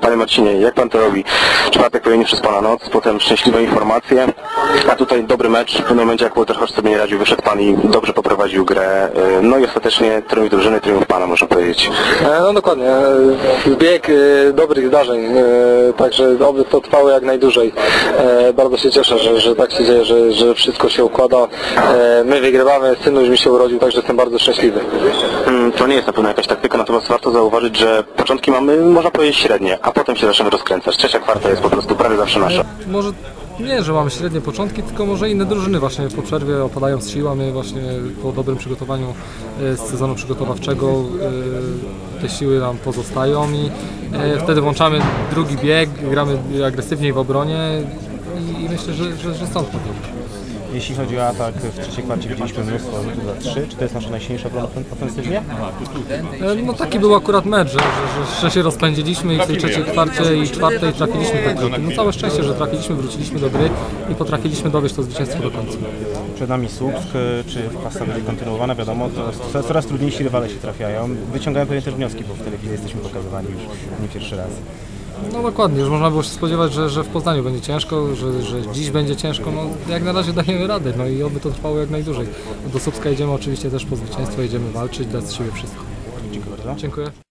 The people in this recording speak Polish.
Panie Marcinie, jak pan to robi? Czwartek pełni przez pana noc, potem szczęśliwe informacje, a tutaj dobry mecz. W pewnym momencie jak Walter Horst sobie nie radził, wyszedł pan i dobrze poprowadził grę. y, No i ostatecznie triumf drużyny, triumf pana, można powiedzieć. E, No dokładnie. E, Bieg e, dobrych zdarzeń, także oby to trwało jak najdłużej. Bardzo się cieszę, że, że tak się dzieje, że, że wszystko się układa. My wygrywamy, syn już mi się urodził, także jestem bardzo szczęśliwy. Mm, To nie jest na pewno jakaś taktyka, natomiast warto zauważyć, że początki mamy, można powiedzieć, średnie, a potem się zaczynamy rozkręcać. Trzecia kwarta jest po prostu prawie zawsze nasza. Może nie, że mamy średnie początki, tylko może inne drużyny właśnie po przerwie opadają z sił, a my właśnie po dobrym przygotowaniu e, z sezonu przygotowawczego e, te siły nam pozostają i e, wtedy włączamy drugi bieg, gramy agresywniej w obronie i, myślę, że, że, że stąd. Jeśli chodzi o atak, w trzeciej kwarcie widzieliśmy mnóstwo rzutów za trzy. Czy to jest nasza najsilniejsza broń ofen- ofensywnie? E, No taki był akurat mecz, że, że, że, że się rozpędziliśmy i w tej trzeciej kwarcie i czwartej trafiliśmy te krótki. No całe szczęście, że trafiliśmy, wróciliśmy do gry i potrafiliśmy dowieść to zwycięstwo do końca. Przed nami Słupsk, czy pasa będzie kontynuowana? Wiadomo, to coraz trudniejsi rywale się trafiają. Wyciągają pewnie też wnioski, bo w telewizji jesteśmy pokazywani już nie pierwszy raz. No dokładnie, już można było się spodziewać, że, że w Poznaniu będzie ciężko, że, że dziś będzie ciężko. No, jak na razie dajemy radę, no i oby to trwało jak najdłużej. Do Słupska jedziemy oczywiście też po zwycięstwo, jedziemy walczyć, dać z siebie wszystko. Dziękuję bardzo. Dziękuję.